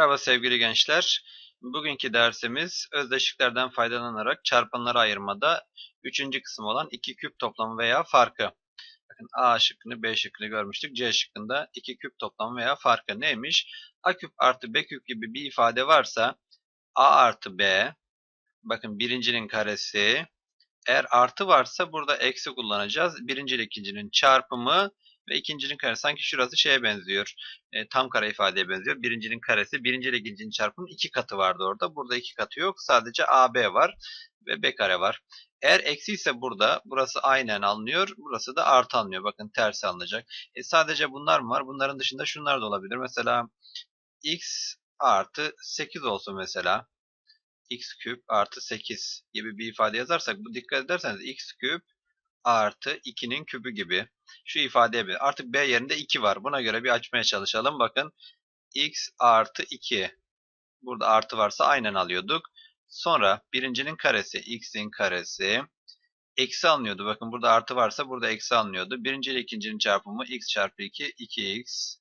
Merhaba sevgili gençler. Bugünkü dersimiz özdeşliklerden faydalanarak çarpanları ayırmada üçüncü kısım olan iki küp toplamı veya farkı. Bakın A şıkkını B şıkkını görmüştük. C şıkkında iki küp toplamı veya farkı neymiş? A küp artı B küp gibi bir ifade varsa A artı B bakın birincinin karesi eğer artı varsa burada eksi kullanacağız. Birinci ile ikincinin çarpımı ve ikincinin karesi. Sanki şurası şeye benziyor. E, tam kare ifadeye benziyor. Birincinin karesi, birinci ile ikincinin çarpımının iki katı vardı orada. Burada iki katı yok. Sadece AB var ve B kare var. Eğer eksi ise burada burası aynen alınıyor. Burası da artı alınıyor. Bakın tersi alınacak. E, sadece bunlar mı var? Bunların dışında şunlar da olabilir. Mesela x artı 8 olsun mesela x küp artı 8 gibi bir ifade yazarsak bu dikkat ederseniz x küp artı 2'nin kübü gibi şu ifadeye bir. Artık b yerinde 2 var. Buna göre bir açmaya çalışalım. Bakın x artı 2. Burada artı varsa aynen alıyorduk. Sonra birincinin karesi x'in karesi. Eksi alınıyordu. Bakın burada artı varsa burada eksi alınıyordu. Birinci ile ikincinin çarpımı x çarpı 2 2x.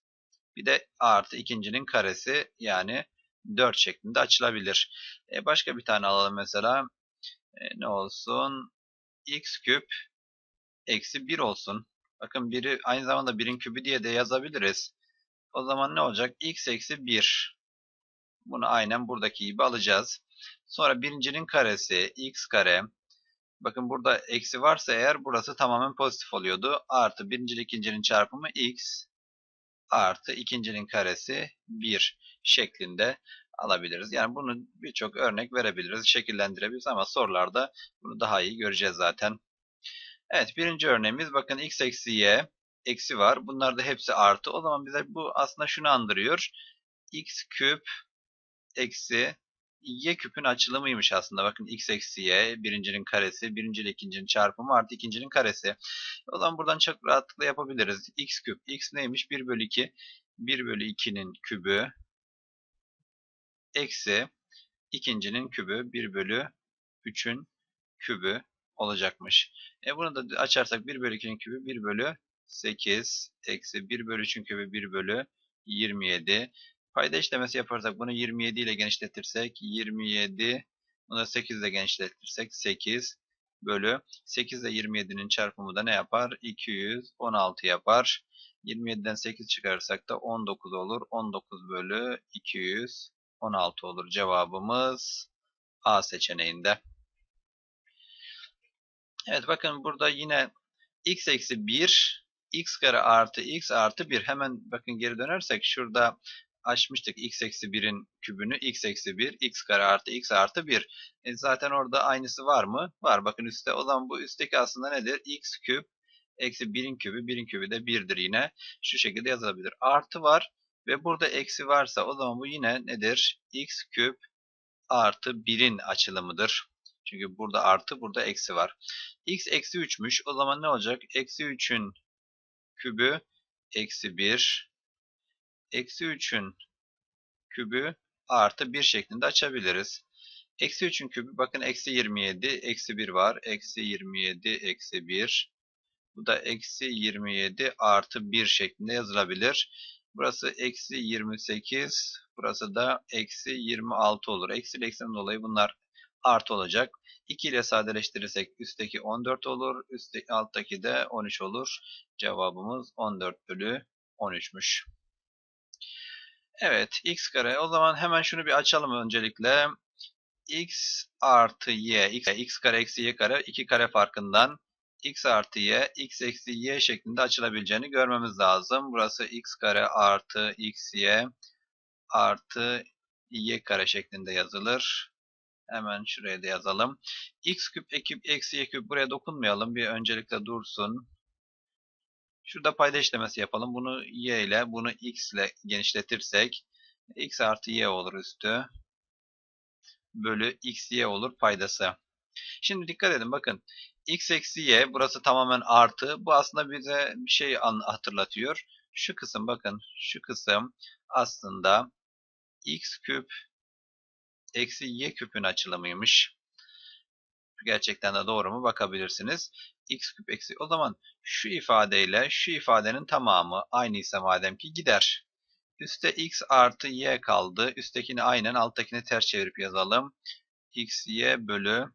Bir de artı ikincinin karesi yani 4 şeklinde açılabilir. E başka bir tane alalım mesela. E ne olsun? x küp eksi 1 olsun. Bakın biri aynı zamanda 1'in kübü diye de yazabiliriz. O zaman ne olacak? x eksi 1. Bunu aynen buradaki gibi alacağız. Sonra birincinin karesi x kare. Bakın burada eksi varsa eğer burası tamamen pozitif oluyordu. Artı birinci ikincinin çarpımı x artı ikincinin karesi 1 şeklinde alabiliriz. Yani bunu birçok örnek verebiliriz, şekillendirebiliriz ama sorularda bunu daha iyi göreceğiz zaten. Evet birinci örneğimiz bakın x eksi y eksi var. Bunlar da hepsi artı. O zaman bize bu aslında şunu andırıyor. x küp eksi y küpün açılımıymış aslında. Bakın x eksi y birincinin karesi, birinci ile ikincinin çarpımı artı ikincinin karesi. O zaman buradan çok rahatlıkla yapabiliriz. x küp, x neymiş? 1 bölü 2. 1 bölü 2'nin kübü eksi ikincinin kübü 1 bölü 3'ün kübü olacakmış. E bunu da açarsak 1 bölü 2'nin kübü 1 bölü 8 eksi 1 bölü 3'ün kübü 1 bölü 27. Payda işlemesi yaparsak bunu 27 ile genişletirsek 27 bunu da 8 ile genişletirsek 8 bölü 8 ile 27'nin çarpımı da ne yapar? 216 yapar. 27'den 8 çıkarırsak da 19 olur. 19 bölü 216 olur. Cevabımız A seçeneğinde. Evet bakın burada yine x eksi 1 x kare artı x artı 1 hemen bakın geri dönersek şurada açmıştık x eksi 1'in kübünü x eksi 1 x kare artı x artı 1 e zaten orada aynısı var mı? Var bakın üstte o zaman bu üstteki aslında nedir? x küp eksi 1'in kübü 1'in kübü de 1'dir yine şu şekilde yazılabilir. Artı var ve burada eksi varsa o zaman bu yine nedir? x küp artı 1'in açılımıdır. Çünkü burada artı burada eksi var. x eksi 3'müş. O zaman ne olacak? Eksi 3'ün kübü eksi 1. Eksi 3'ün kübü artı 1 şeklinde açabiliriz. Eksi 3'ün kübü bakın eksi 27. Eksi 1 var. Eksi 27 eksi 1. Bu da eksi 27 artı 1 şeklinde yazılabilir. Burası eksi 28. Burası da eksi 26 olur. Eksi ile eksiden dolayı bunlar artı olacak. 2 ile sadeleştirirsek üstteki 14 olur. Üstteki alttaki de 13 olur. Cevabımız 14 bölü 13'müş. Evet x kare. O zaman hemen şunu bir açalım öncelikle. x artı y. x, x kare eksi y kare 2 kare farkından x artı y, x eksi y şeklinde açılabileceğini görmemiz lazım. Burası x kare artı x y artı y kare şeklinde yazılır. Hemen şuraya da yazalım. x küp ekip eksi y küp buraya dokunmayalım. Bir öncelikle dursun. Şurada payda işlemesi yapalım. Bunu y ile bunu x ile genişletirsek x artı y olur üstü. Bölü x y olur paydası. Şimdi dikkat edin bakın. x eksi y burası tamamen artı. Bu aslında bize bir şey hatırlatıyor. Şu kısım bakın. Şu kısım aslında x küp eksi y küpün açılımıymış. Gerçekten de doğru mu bakabilirsiniz. x küp eksi o zaman şu ifadeyle şu ifadenin tamamı aynıysa madem ki gider. Üste x artı y kaldı. Üsttekini aynen alttakini ters çevirip yazalım. x y bölü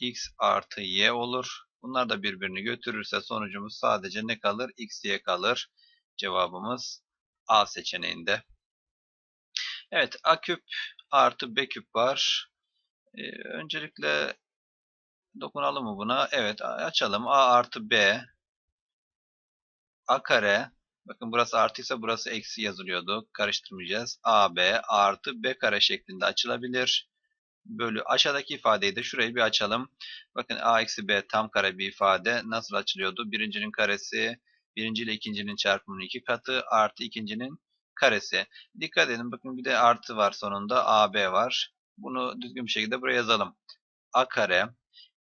x artı y olur. Bunlar da birbirini götürürse sonucumuz sadece ne kalır? x y kalır. Cevabımız A seçeneğinde. Evet a küp artı b küp var. Ee, öncelikle dokunalım mı buna? Evet açalım. a artı b a kare bakın burası artıysa burası eksi yazılıyordu. Karıştırmayacağız. ab artı b kare şeklinde açılabilir. Bölü aşağıdaki ifadeyi de şurayı bir açalım. Bakın a eksi b tam kare bir ifade. Nasıl açılıyordu? Birincinin karesi birinci ile ikincinin çarpımının iki katı artı ikincinin karesi. Dikkat edin bakın bir de artı var sonunda AB var. Bunu düzgün bir şekilde buraya yazalım. A kare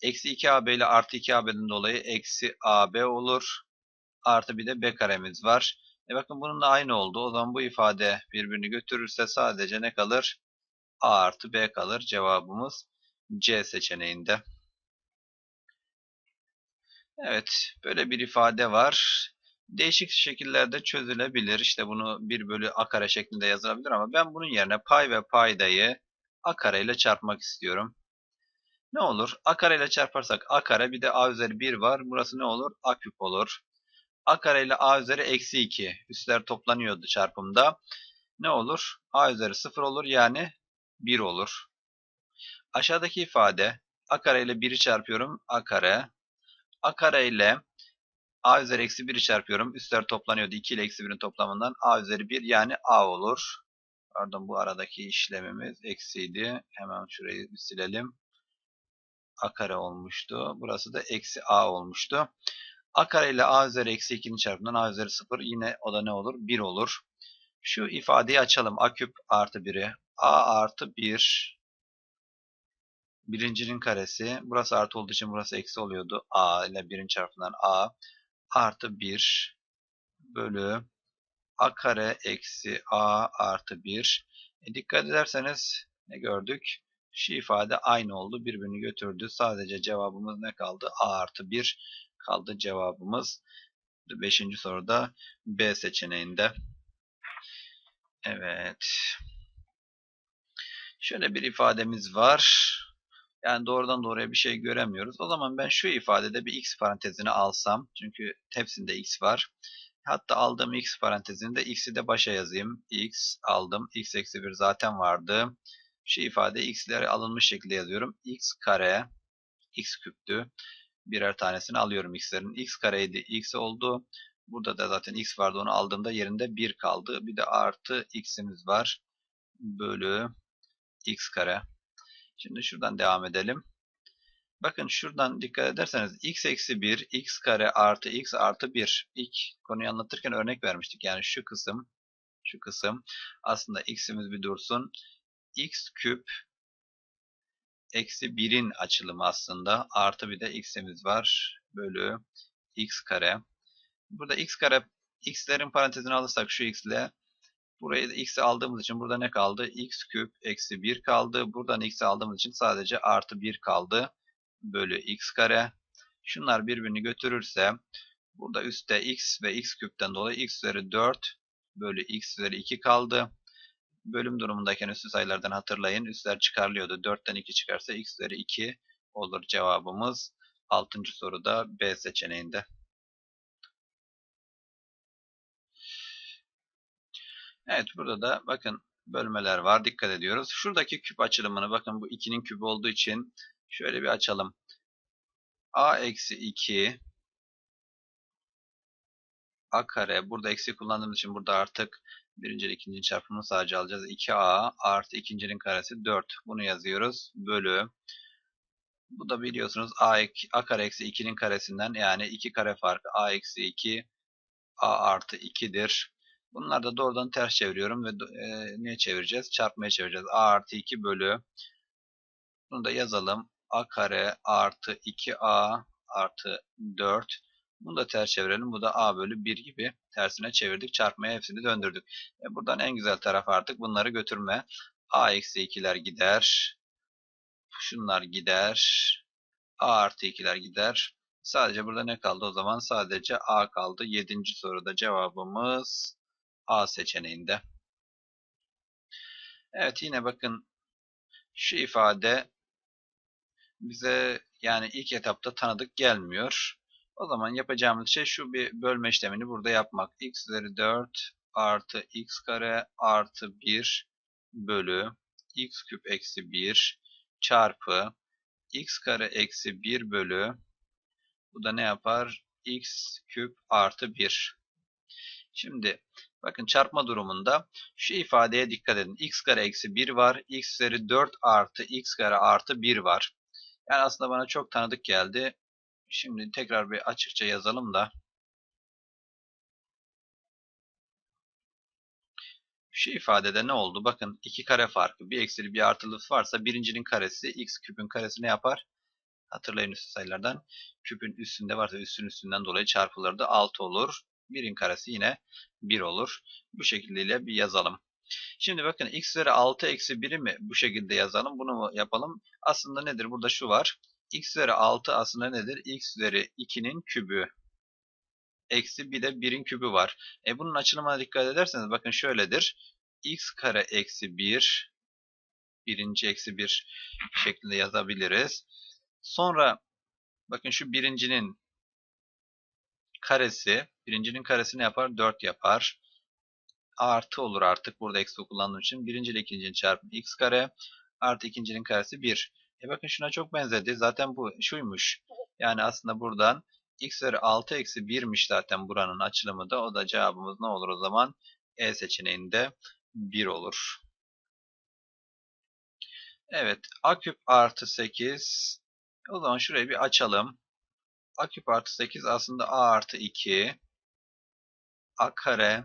eksi 2AB ile artı 2AB'den dolayı eksi AB olur. Artı bir de B karemiz var. E bakın bunun da aynı oldu. O zaman bu ifade birbirini götürürse sadece ne kalır? A artı B kalır. Cevabımız C seçeneğinde. Evet, böyle bir ifade var değişik şekillerde çözülebilir. İşte bunu 1 bölü a kare şeklinde yazılabilir ama ben bunun yerine pay ve paydayı a kare ile çarpmak istiyorum. Ne olur? a kare ile çarparsak a kare bir de a üzeri 1 var. Burası ne olur? a küp olur. a kare ile a üzeri eksi 2. Üstler toplanıyordu çarpımda. Ne olur? a üzeri 0 olur yani 1 olur. Aşağıdaki ifade a kare ile 1'i çarpıyorum. a kare. a kare ile a üzeri eksi 1'i çarpıyorum. Üstler toplanıyordu. 2 ile eksi 1'in toplamından a üzeri 1 yani a olur. Pardon bu aradaki işlemimiz eksiydi. Hemen şurayı silelim. a kare olmuştu. Burası da eksi a olmuştu. a kare ile a üzeri eksi 2'nin çarpımından a üzeri 0 yine o da ne olur? 1 olur. Şu ifadeyi açalım. a küp artı 1'i. a artı 1 birincinin karesi. Burası artı olduğu için burası eksi oluyordu. a ile 1'in çarpımından a artı 1 bölü a kare eksi a artı 1. E dikkat ederseniz ne gördük? Şu ifade aynı oldu. Birbirini götürdü. Sadece cevabımız ne kaldı? a artı 1 kaldı cevabımız. Beşinci soruda B seçeneğinde. Evet. Şöyle bir ifademiz var. Yani doğrudan doğruya bir şey göremiyoruz. O zaman ben şu ifadede bir x parantezini alsam. Çünkü hepsinde x var. Hatta aldığım x parantezinde x'i de başa yazayım. x aldım. x eksi 1 zaten vardı. Şu ifade x'leri alınmış şekilde yazıyorum. x kare x küptü. Birer tanesini alıyorum x'lerin. x kareydi x oldu. Burada da zaten x vardı onu aldığımda yerinde 1 kaldı. Bir de artı x'imiz var. Bölü x kare. Şimdi şuradan devam edelim. Bakın şuradan dikkat ederseniz x eksi 1, x kare artı x artı 1. İlk konuyu anlatırken örnek vermiştik. Yani şu kısım, şu kısım aslında x'imiz bir dursun. x küp eksi 1'in açılımı aslında. Artı bir de x'imiz var. Bölü x kare. Burada x kare, x'lerin parantezini alırsak şu x Burayı da x'i aldığımız için burada ne kaldı? x küp eksi 1 kaldı. Buradan x'i aldığımız için sadece artı 1 kaldı. Bölü x kare. Şunlar birbirini götürürse burada üstte x ve x küpten dolayı x üzeri 4 bölü x üzeri 2 kaldı. Bölüm durumundayken üstü sayılardan hatırlayın. Üstler çıkarılıyordu. 4'ten 2 çıkarsa x üzeri 2 olur cevabımız. 6. soruda B seçeneğinde. Evet burada da bakın bölmeler var. Dikkat ediyoruz. Şuradaki küp açılımını bakın bu 2'nin kübü olduğu için şöyle bir açalım. a eksi 2 a kare. Burada eksi kullandığımız için burada artık birinci ile ikinci çarpımını sadece alacağız. 2a artı ikincinin karesi 4. Bunu yazıyoruz. Bölü. Bu da biliyorsunuz a, a kare eksi 2'nin karesinden yani 2 kare farkı a eksi 2 a artı 2'dir. Bunları da doğrudan ters çeviriyorum ve e, niye çevireceğiz? Çarpmaya çevireceğiz. a artı 2 bölü bunu da yazalım. a kare artı 2a artı 4 bunu da ters çevirelim. Bu da a bölü 1 gibi tersine çevirdik. Çarpmaya hepsini döndürdük. E buradan en güzel taraf artık bunları götürme. a eksi 2'ler gider. Şunlar gider. a artı 2'ler gider. Sadece burada ne kaldı o zaman? Sadece a kaldı. 7. soruda cevabımız A seçeneğinde. Evet yine bakın şu ifade bize yani ilk etapta tanıdık gelmiyor. O zaman yapacağımız şey şu bir bölme işlemini burada yapmak. x üzeri 4 artı x kare artı 1 bölü x küp eksi 1 çarpı x kare eksi 1 bölü bu da ne yapar? x küp artı 1. Şimdi bakın çarpma durumunda şu ifadeye dikkat edin. x kare eksi 1 var. x üzeri 4 artı x kare artı 1 var. Yani aslında bana çok tanıdık geldi. Şimdi tekrar bir açıkça yazalım da. Şu ifadede ne oldu? Bakın iki kare farkı, bir eksili bir artılı varsa birincinin karesi x küpün karesi ne yapar? Hatırlayın üstü sayılardan. Küpün üstünde varsa üstün üstünden dolayı çarpılır da 6 olur. Birin karesi yine 1 olur. Bu şekilde bir yazalım. Şimdi bakın x üzeri 6 eksi 1'i mi bu şekilde yazalım? Bunu mu yapalım? Aslında nedir? Burada şu var. x üzeri 6 aslında nedir? x üzeri 2'nin kübü. Eksi bir de 1'in kübü var. E bunun açılımına dikkat ederseniz bakın şöyledir. x kare eksi 1 birinci eksi 1 şeklinde yazabiliriz. Sonra bakın şu birincinin karesi, birincinin karesi ne yapar? 4 yapar. Artı olur artık burada eksi kullandığım için. Birinci ile ikincinin çarpımı x kare artı ikincinin karesi 1. E bakın şuna çok benzedi. Zaten bu şuymuş. Yani aslında buradan x üzeri 6 eksi 1'miş zaten buranın açılımı da. O da cevabımız ne olur o zaman? E seçeneğinde 1 olur. Evet. A küp artı 8. O zaman şurayı bir açalım. A küp artı 8 aslında A artı 2. A kare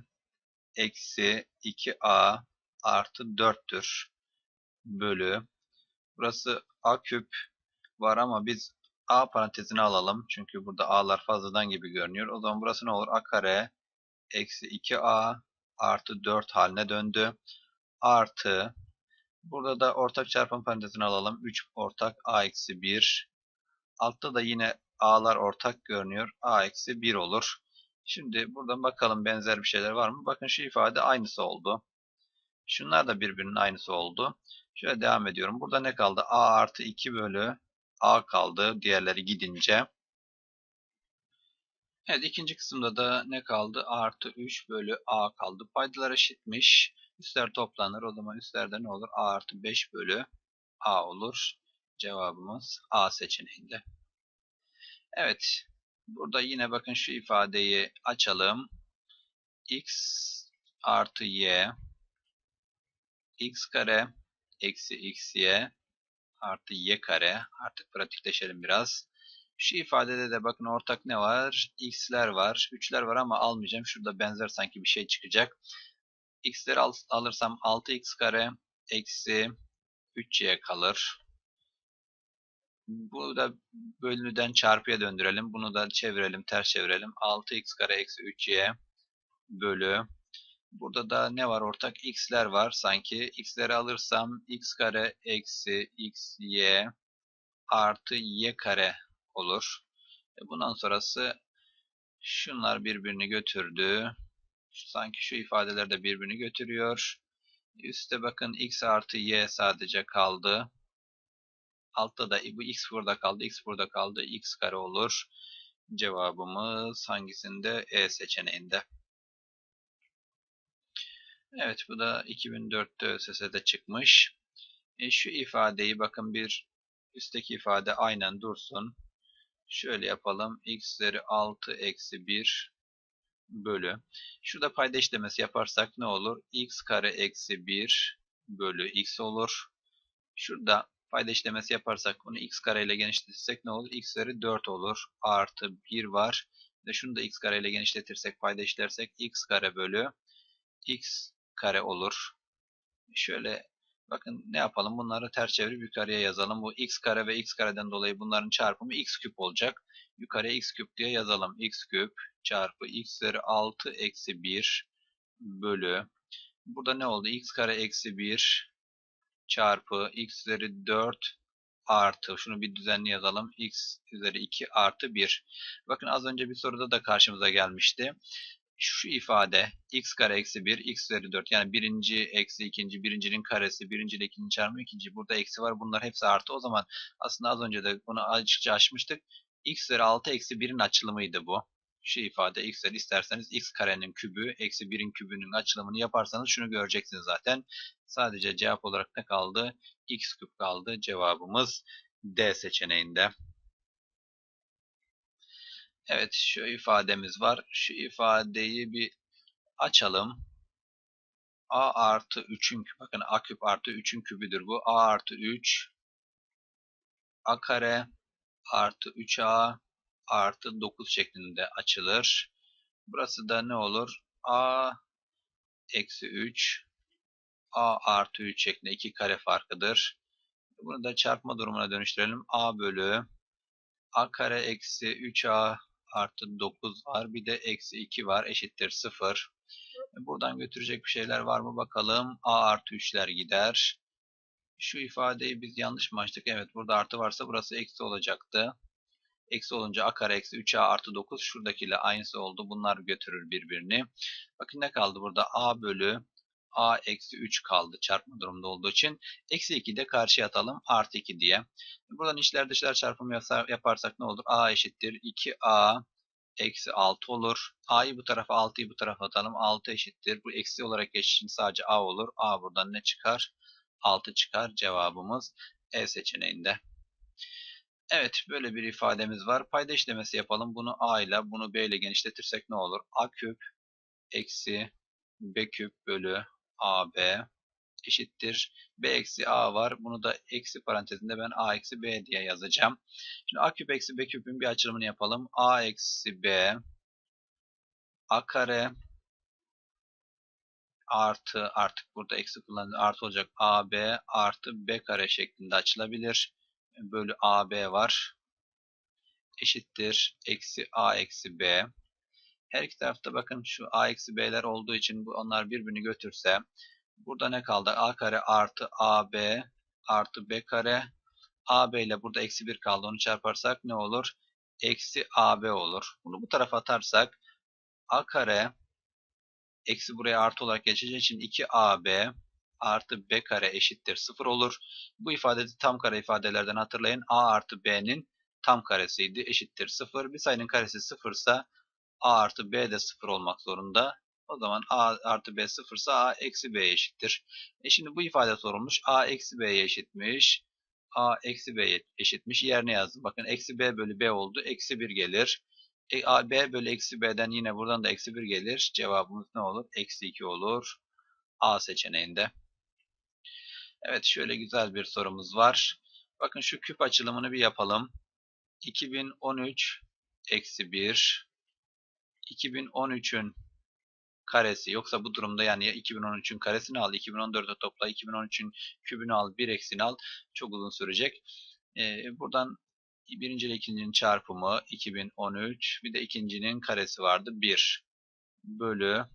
eksi 2A artı 4'tür. Bölü. Burası A küp var ama biz A parantezini alalım. Çünkü burada A'lar fazladan gibi görünüyor. O zaman burası ne olur? A kare eksi 2A artı 4 haline döndü. Artı burada da ortak çarpım parantezini alalım. 3 ortak A eksi 1. Altta da yine A'lar ortak görünüyor. A eksi 1 olur. Şimdi buradan bakalım benzer bir şeyler var mı? Bakın şu ifade aynısı oldu. Şunlar da birbirinin aynısı oldu. Şöyle devam ediyorum. Burada ne kaldı? A artı 2 bölü A kaldı. Diğerleri gidince. Evet ikinci kısımda da ne kaldı? Artı 3 bölü A kaldı. Paydalar eşitmiş. Üstler toplanır. O zaman üstlerde ne olur? A artı 5 bölü A olur. Cevabımız A seçeneğinde. Evet. Burada yine bakın şu ifadeyi açalım. x artı y x kare eksi xy artı y kare. Artık pratikleşelim biraz. Şu ifadede de bakın ortak ne var? x'ler var. 3'ler var ama almayacağım. Şurada benzer sanki bir şey çıkacak. x'leri al alırsam 6x kare eksi 3y kalır. Bu da bölünüden çarpıya döndürelim. Bunu da çevirelim, ters çevirelim. 6x kare eksi 3y bölü. Burada da ne var ortak? x'ler var sanki. x'leri alırsam x kare eksi xy artı y kare olur. E bundan sonrası şunlar birbirini götürdü. Sanki şu ifadeler de birbirini götürüyor. Üste bakın x artı y sadece kaldı. Altta da bu x burada kaldı, x burada kaldı, x kare olur. Cevabımız hangisinde? E seçeneğinde. Evet bu da 2004'te ÖSS'de çıkmış. E, şu ifadeyi bakın bir üstteki ifade aynen dursun. Şöyle yapalım. x üzeri 6 eksi 1 bölü. Şurada payda işlemesi yaparsak ne olur? x kare eksi 1 bölü x olur. Şurada payda işlemesi yaparsak bunu x kare ile genişletirsek ne olur? x üzeri 4 olur. Artı 1 var. Ve şunu da x kare ile genişletirsek payda işlersek x kare bölü x kare olur. Şöyle bakın ne yapalım? Bunları ters çevirip yukarıya yazalım. Bu x kare ve x kareden dolayı bunların çarpımı x küp olacak. Yukarıya x küp diye yazalım. x küp çarpı x üzeri 6 eksi 1 bölü. Burada ne oldu? x kare eksi 1 çarpı x üzeri 4 artı. Şunu bir düzenli yazalım. x üzeri 2 artı 1. Bakın az önce bir soruda da karşımıza gelmişti. şu ifade x kare eksi 1 x üzeri 4 yani birinci eksi ikinci birincinin karesi birinci ile ikinci çarpımı ikinci burada eksi var bunlar hepsi artı o zaman aslında az önce de bunu açıkça açmıştık x üzeri 6 eksi 1'in açılımıydı bu şu ifade x üzeri isterseniz x karenin kübü eksi 1'in kübünün açılımını yaparsanız şunu göreceksiniz zaten sadece cevap olarak ne kaldı x küp kaldı cevabımız D seçeneğinde. Evet şu ifademiz var. Şu ifadeyi bir açalım. A artı 3'ün bakın A küp artı 3'ün kübüdür bu. A artı 3 A kare artı 3A artı 9 şeklinde açılır. Burası da ne olur? A eksi 3 A artı 3 şeklinde 2 kare farkıdır. Bunu da çarpma durumuna dönüştürelim. A bölü A kare eksi 3A artı 9 var. Bir de eksi 2 var. Eşittir 0. Buradan götürecek bir şeyler var mı bakalım. A artı 3'ler gider. Şu ifadeyi biz yanlış mı açtık? Evet burada artı varsa burası eksi olacaktı. Eksi olunca a kare eksi 3a artı 9 şuradakiyle aynısı oldu. Bunlar götürür birbirini. Bakın ne kaldı burada? a bölü a eksi 3 kaldı çarpma durumda olduğu için. Eksi 2 de karşıya atalım artı 2 diye. Buradan içler dışlar çarpımı yaparsak ne olur? a eşittir 2a eksi 6 olur. a'yı bu tarafa 6'yı bu tarafa atalım. 6 eşittir. Bu eksi olarak geçişin sadece a olur. a buradan ne çıkar? 6 çıkar. Cevabımız E seçeneğinde. Evet böyle bir ifademiz var. Payda işlemesi yapalım. Bunu a ile bunu b ile genişletirsek ne olur? a küp eksi b küp bölü ab eşittir. b eksi a var. Bunu da eksi parantezinde ben a eksi b diye yazacağım. Şimdi a küp eksi b küpün bir açılımını yapalım. a eksi b a kare artı artık burada eksi kullanılır artı olacak ab artı b kare şeklinde açılabilir. Bölü ab var. Eşittir. Eksi a eksi b. Her iki tarafta bakın şu a eksi b'ler olduğu için bu onlar birbirini götürse burada ne kaldı? a kare artı ab artı b kare ab ile burada eksi 1 kaldı. Onu çarparsak ne olur? Eksi ab olur. Bunu bu tarafa atarsak a kare eksi buraya artı olarak geçeceği için 2ab artı b kare eşittir 0 olur. Bu ifade tam kare ifadelerden hatırlayın. a artı b'nin tam karesiydi. Eşittir 0. Bir sayının karesi 0 ise a artı b de 0 olmak zorunda. O zaman a artı b 0 ise a eksi b eşittir. E şimdi bu ifade sorulmuş. a eksi b'ye eşitmiş. a eksi b eşitmiş. Yerine yazdım. Bakın eksi b bölü b oldu. Eksi 1 gelir. E, a, b bölü eksi b'den yine buradan da eksi 1 gelir. Cevabımız ne olur? Eksi 2 olur. A seçeneğinde. Evet şöyle güzel bir sorumuz var. Bakın şu küp açılımını bir yapalım. 2013 eksi 1 2013'ün karesi yoksa bu durumda yani 2013'ün karesini al 2014'e topla 2013'ün kübünü al 1 eksini al çok uzun sürecek. Ee, buradan birinci ile ikincinin çarpımı 2013 bir de ikincinin karesi vardı 1 bölü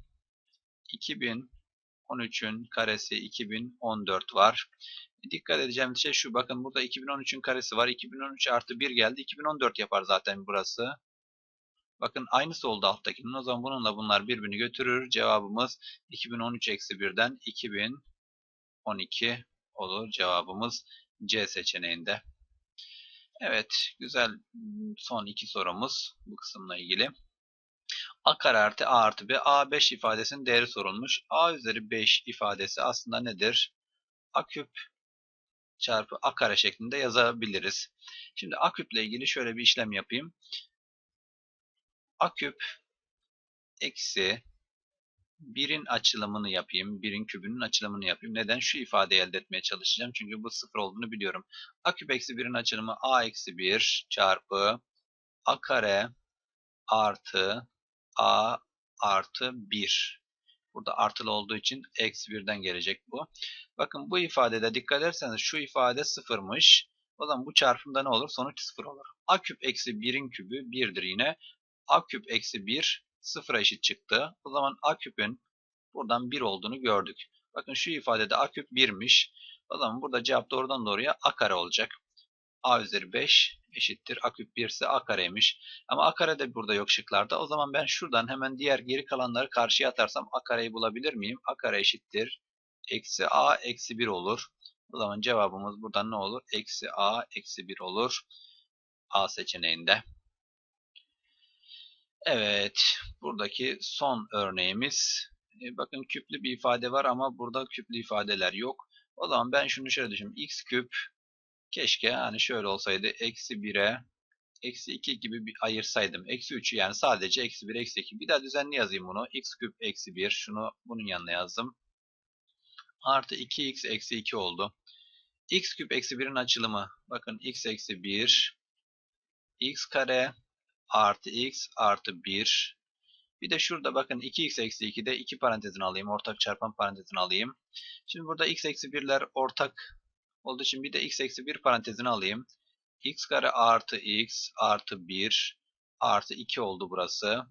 2013'ün karesi 2014 var. Dikkat edeceğim şey şu bakın burada 2013'ün karesi var 2013 artı 1 geldi 2014 yapar zaten burası. Bakın aynısı oldu alttakinin. O zaman bununla bunlar birbirini götürür. Cevabımız 2013 eksi 1'den 2012 olur. Cevabımız C seçeneğinde. Evet, güzel son iki sorumuz bu kısımla ilgili. A kare artı A artı B, A5 ifadesinin değeri sorulmuş. A üzeri 5 ifadesi aslında nedir? A küp çarpı A kare şeklinde yazabiliriz. Şimdi A küp ile ilgili şöyle bir işlem yapayım. A küp eksi 1'in açılımını yapayım. 1'in kübünün açılımını yapayım. Neden? Şu ifadeyi elde etmeye çalışacağım. Çünkü bu sıfır olduğunu biliyorum. A küp eksi 1'in açılımı A eksi 1 çarpı A kare artı A artı 1. Burada artılı olduğu için eksi 1'den gelecek bu. Bakın bu ifadede dikkat ederseniz şu ifade sıfırmış. O zaman bu çarpımda ne olur? Sonuç sıfır olur. A küp eksi 1'in kübü 1'dir yine. A küp eksi 1 sıfıra eşit çıktı. O zaman A küpün buradan 1 olduğunu gördük. Bakın şu ifadede A küp 1'miş. O zaman burada cevap doğrudan doğruya A kare olacak. A üzeri 5 eşittir. A küp 1 ise A kareymiş. Ama A kare de burada yok şıklarda. O zaman ben şuradan hemen diğer geri kalanları karşıya atarsam A kareyi bulabilir miyim? A kare eşittir. Eksi A eksi 1 olur. O zaman cevabımız buradan ne olur? Eksi A eksi 1 olur. A seçeneğinde. Evet. Buradaki son örneğimiz. E, bakın küplü bir ifade var ama burada küplü ifadeler yok. O zaman ben şunu şöyle düşünüyorum. x küp keşke hani şöyle olsaydı. Eksi 1'e eksi 2 gibi bir ayırsaydım. Eksi 3'ü yani sadece eksi 1 eksi 2. Bir daha düzenli yazayım bunu. x küp eksi 1. Şunu bunun yanına yazdım. Artı 2x eksi 2 oldu. x küp eksi 1'in açılımı. Bakın x eksi 1 x kare artı x artı 1. Bir de şurada bakın 2x eksi 2'de 2 parantezini alayım. Ortak çarpan parantezini alayım. Şimdi burada x eksi 1'ler ortak olduğu için bir de x eksi 1 parantezini alayım. x kare artı x artı 1 artı 2 oldu burası.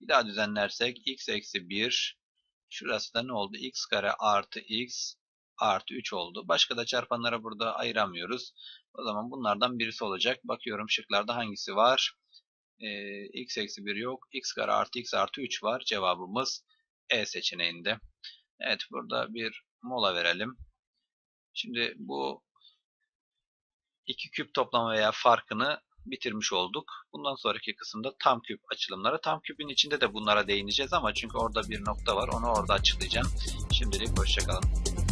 Bir daha düzenlersek x eksi 1 şurası da ne oldu? x kare artı x artı 3 oldu. Başka da çarpanlara burada ayıramıyoruz. O zaman bunlardan birisi olacak. Bakıyorum şıklarda hangisi var? Ee, x eksi 1 yok. x kare artı x artı 3 var. Cevabımız E seçeneğinde. Evet burada bir mola verelim. Şimdi bu iki küp toplama veya farkını bitirmiş olduk. Bundan sonraki kısımda tam küp açılımları. Tam küpün içinde de bunlara değineceğiz ama çünkü orada bir nokta var. Onu orada açıklayacağım. Şimdilik hoşçakalın.